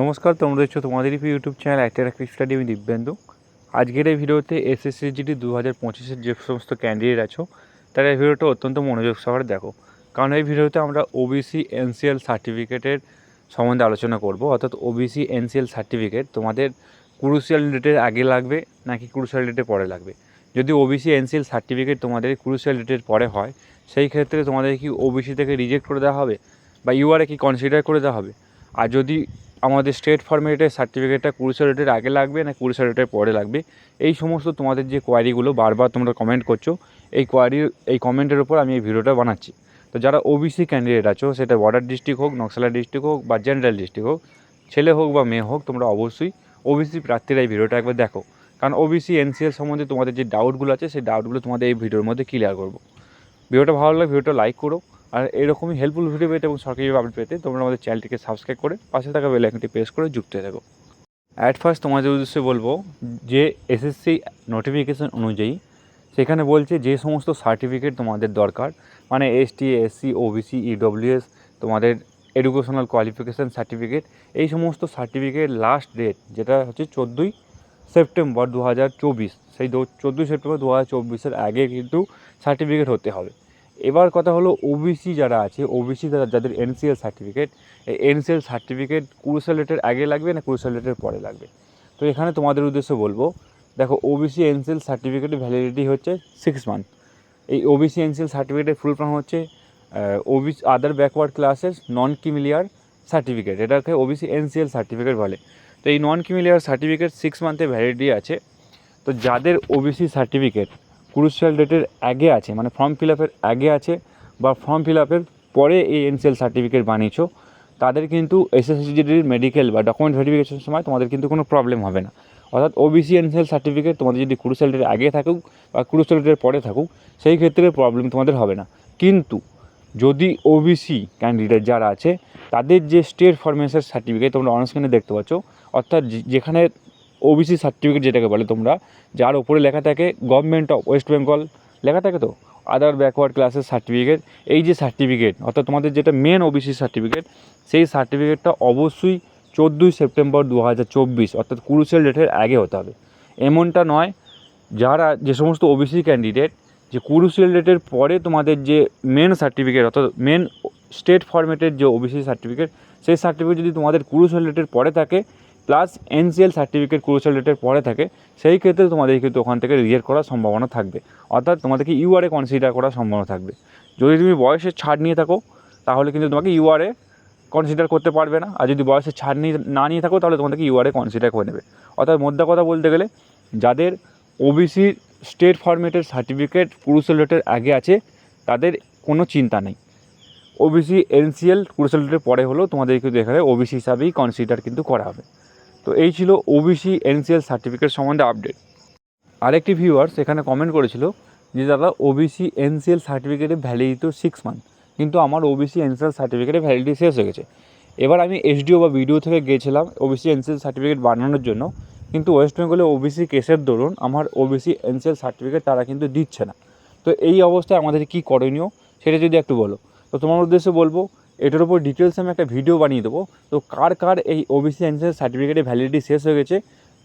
নমস্কার, তোমরা দেখছ তোমাদেরই ইউটিউব চ্যানেল একটা স্টাডি আমি দিব্যেন্দু। আজকের এই ভিডিওতে এসএসসিজিডি দু হাজার পঁচিশের যে সমস্ত ক্যান্ডিডেট আছো, তারা এই ভিডিওটা অত্যন্ত মনোযোগ সহকারে দেখো। কারণ এই ভিডিওতে আমরা ওবিসি এনসিএল সার্টিফিকেটের সম্বন্ধে আলোচনা করব, অর্থাৎ ওবিসি এনসিএল সার্টিফিকেট তোমাদের ক্রুশিয়াল ডেটের আগে লাগবে নাকি ক্রুশিয়াল ডেটের পরে লাগবে। যদি ওবিসি এনসিএল সার্টিফিকেট তোমাদের ক্রুশিয়াল ডেটের পরে হয়, সেই ক্ষেত্রে তোমাদের কি ওবিসি থেকে রিজেক্ট করে দেওয়া হবে? বা ইউআরএ কি কনসিডার করে দেওয়া হবে? আর যদি আমাদের স্টেট ফরম্যাটের সার্টিফিকেটটা কুড়িশো রেটের আগে লাগবে না কুড়িশো রেটের পরে লাগবে। এই সমস্ত তোমাদের যে কোয়ারিগুলো বারবার তোমরা কমেন্ট করছ, এই কোয়ারি এই কমেন্টের উপর আমি এই ভিডিওটা বানাচ্ছি। তো যারা ওবিসি ক্যান্ডিডেট আছো, সেটা বর্ডার ডিস্ট্রিক্ট হোক, নকশালা ডিস্ট্রিক্ট হোক, বা জেনারেল ডিস্ট্রিক্ট হোক, ছেলে হোক বা মেয়ে হোক, তোমরা অবশ্যই ওবিসি প্রার্থীরা এই ভিডিওটা একবার দেখো। কারণ ওবিসি এনসিএল সম্বন্ধে তোমাদের যে ডাউটগুলো আছে, সেই ডাউটগুলো তোমাদের এই ভিডিওর মধ্যে ক্লিয়ার করব। ভিডিওটা ভালো লাগলে ভিডিওটা লাইক করো। আর এরকমই হেল্পফুল ভিডিও পেতে এবং সরকারি আপডেট পেতে তোমরা আমাদের চ্যানেলটিকে সাবস্ক্রাইব করে পাশে থাকা বেল আইকনটি প্রেস করে যুক্ত হয়ে থাকো। অ্যাট ফার্স্ট তোমাদের উদ্দেশ্যে বলব যে এসএসসি নোটিফিকেশন অনুযায়ী সেখানে বলছে যে সমস্ত সার্টিফিকেট তোমাদের দরকার। মানে এসটি এসসি ওবিসি ইডব্লিউএস তোমাদের এডুকেশনাল কোয়ালিফিকেশান সার্টিফিকেট এই সমস্ত সার্টিফিকেট লাস্ট ডেট যেটা হচ্ছে চোদ্দোই সেপ্টেম্বর দু হাজার চব্বিশ। সেই চোদ্দোই সেপ্টেম্বর দু হাজার চব্বিশের আগে কিন্তু সার্টিফিকেট হতে হবে। এবার কথা হলো ওবিসি যারা আছে ওবিসি যারা যাদের এনসিএল সার্টিফিকেট এই এনসিএল সার্টিফিকেট কুড়িশাল লেটের আগে লাগবে না কুড়িশাল লেটের পরে লাগবে? তো এখানে তোমাদের উদ্দেশ্য বলব, দেখো ওবিসি এনসিএল সার্টিফিকেটের ভ্যালিডিটি হচ্ছে সিক্স মান্থ এই ওবিসি এনসিএল সার্টিফিকেটের ফুল ফর্ম হচ্ছে OBC other backward classes non creamy layer certificate এটাকে ওবিসি এনসিএল সার্টিফিকেট বলে। তো এই non creamy layer certificate six মান্থের validity আছে। তো যাদের ওবিসি সার্টিফিকেট ক্রুশিয়াল ডেটের আগে আছে মানে ফর্ম ফিল আপের আগে আছে বা ফর্ম ফিল আপের পরে এই এনসিএল সার্টিফিকেট বানিয়েছো, তাদের কিন্তু এসএসসিজিডির মেডিকেল বা ডকুমেন্ট ভেরিফিকেশনের সময় তোমাদের কিন্তু কোনো প্রবলেম হবে না। অর্থাৎ ওবিসি এনসিএল সার্টিফিকেট তোমাদের যদি ক্রুশিয়াল ডেটের আগে থাকুক বা ক্রুশিয়াল ডেটের পরে থাকুক, সেই ক্ষেত্রে প্রবলেম তোমাদের হবে না। কিন্তু যদি ওবিসি ক্যান্ডিডেট যারা আছে, তাদের যে স্টেট ফরমেশন সার্টিফিকেট তোমরা অনস্ক্রিনে দেখতে পাচ্ছ, অর্থাৎ যেখানে ওবিসি সার্টিফিকেট যেটাকে বলে তোমরা, যার ওপরে লেখা থাকে গভর্নমেন্ট অফ ওয়েস্ট বেঙ্গল লেখা থাকে তো? আদার ব্যাকওয়ার্ড ক্লাসের সার্টিফিকেট এই যে সার্টিফিকেট অর্থাৎ তোমাদের যেটা মেন ওবিসি সার্টিফিকেট সেই সার্টিফিকেটটা অবশ্যই চোদ্দোই সেপ্টেম্বর দু হাজার চব্বিশ, অর্থাৎ কুরুসেল ডেটের আগে হতে হবে। এমনটা নয়, যারা যে সমস্ত ওবিসি ক্যান্ডিডেট যে কুরুসেল ডেটের পরে তোমাদের যে মেন সার্টিফিকেট অর্থাৎ মেন স্টেট ফরম্যাটের যে ওবিসি সার্টিফিকেট সেই সার্টিফিকেট যদি তোমাদের কুরুসেল ডেটের পরে থাকে প্লাস এনসিএল সার্টিফিকেট ক্রুশাল ডেটের পরে থাকে, সেই ক্ষেত্রে তোমাদের কিন্তু ওখান থেকে রিজেক্ট করার সম্ভাবনা থাকবে। অর্থাৎ তোমাদেরকে ইউআরএ কনসিডার করার সম্ভাবনা থাকবে। যদি তুমি বয়সের ছাড় নিয়ে থাকো, তাহলে কিন্তু তোমাকে ইউআরএ কনসিডার করতে পারবে না। আর যদি বয়সের ছাড় নিয়ে, না নিয়ে থাকো, তাহলে তোমাদেরকে ইউআরএ কনসিডার করে নেবে। অর্থাৎ মোদ্দা কথা বলতে গেলে, যাদের ওবিসি স্টেট ফরম্যাটের সার্টিফিকেট ক্রুশাল ডেটের আগে আছে, তাদের কোনো চিন্তা নেই। ওবিসি এনসিএল ক্রুশাল ডেটের পরে হলেও তোমাদের কিন্তু এখানে ওবিসি হিসাবেই কনসিডার কিন্তু করা হবে। তো এই ছিল ওবিসি এনসিএল সার্টিফিকেট সম্বন্ধে আপডেট আরেকটি ভিউয়ার্স এখানে কমেন্ট করেছিল যে দাদা ওবিসি এনসিএল সার্টিফিকেটের ভ্যালিডিটি তো সিক্স মান্থ কিন্তু আমার ওবিসি এনসিএল সার্টিফিকেটের ভ্যালিডিটি শেষ হয়ে গেছে। এবার আমি এসডিও বা বিডিও থেকে গিয়েছিলাম ওবিসি এনসিএল সার্টিফিকেট বানানোর জন্য, কিন্তু ওয়েস্ট বেঙ্গলে ওবিসি কেসের দরুন আমার ওবিসি এনসিএল সার্টিফিকেট তারা কিন্তু দিচ্ছে না। তো এই অবস্থায় আমাদের কী করণীয়, সেটা যদি একটু বলো। তো তোমার উদ্দেশ্যে বলব এটার উপর ডিটেলস আমি একটা ভিডিও বানিয়ে দেবো। তো কার কার এই ওবিসি এনসিএস সার্টিফিকেটের ভ্যালিডিটি শেষ হয়ে গেছে,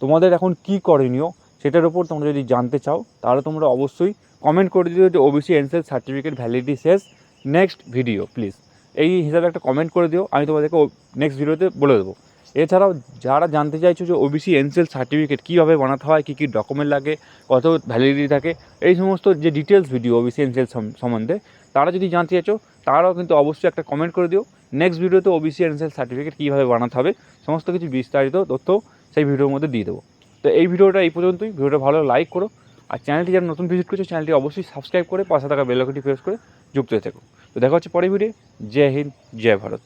তোমাদের এখন কী করণীয় সেটার উপর তোমরা যদি জানতে চাও, তাহলে তোমরা অবশ্যই কমেন্ট করে দিও যে ওবিসি এনসিএস সার্টিফিকেট ভ্যালিডিটি শেষ। নেক্সট ভিডিও প্লিজ এই হিসাবে একটা কমেন্ট করে দিও, আমি তোমাদেরকে নেক্সট ভিডিওতে বলে দেবো। এছাড়াও যারা জানতে চাইছো যে ওবিসি এনসিএল সার্টিফিকেট কীভাবে বানাতে হয়, কী কী ডকুমেন্ট লাগে, কত ভ্যালিডিটি থাকে, এই সমস্ত যে ডিটেলস ভিডিও ওবিসি এনসিএল সম্বন্ধে, তারা যদি জানতে চাইছো, তারাও কিন্তু অবশ্যই একটা কমেন্ট করে দিও। নেক্সট ভিডিওতে ওবিসি এনসিএল সার্টিফিকেট কীভাবে বানাতে হবে, সমস্ত কিছু বিস্তারিত তথ্য সেই ভিডিওর মধ্যে দিয়ে দেবো। তো এই ভিডিওটা এই পর্যন্তই। ভিডিওটা ভালো লাইক করো। আর চ্যানেলটি যারা নতুন ভিজিট করছ চ্যানেলটি অবশ্যই সাবস্ক্রাইব করে, পাশে থাকা বেলাকটি প্রেস করে যুক্ত হয়ে থাকো। তো দেখা হচ্ছে পরে ভিডিও জয় হিন্দ, জয় ভারত।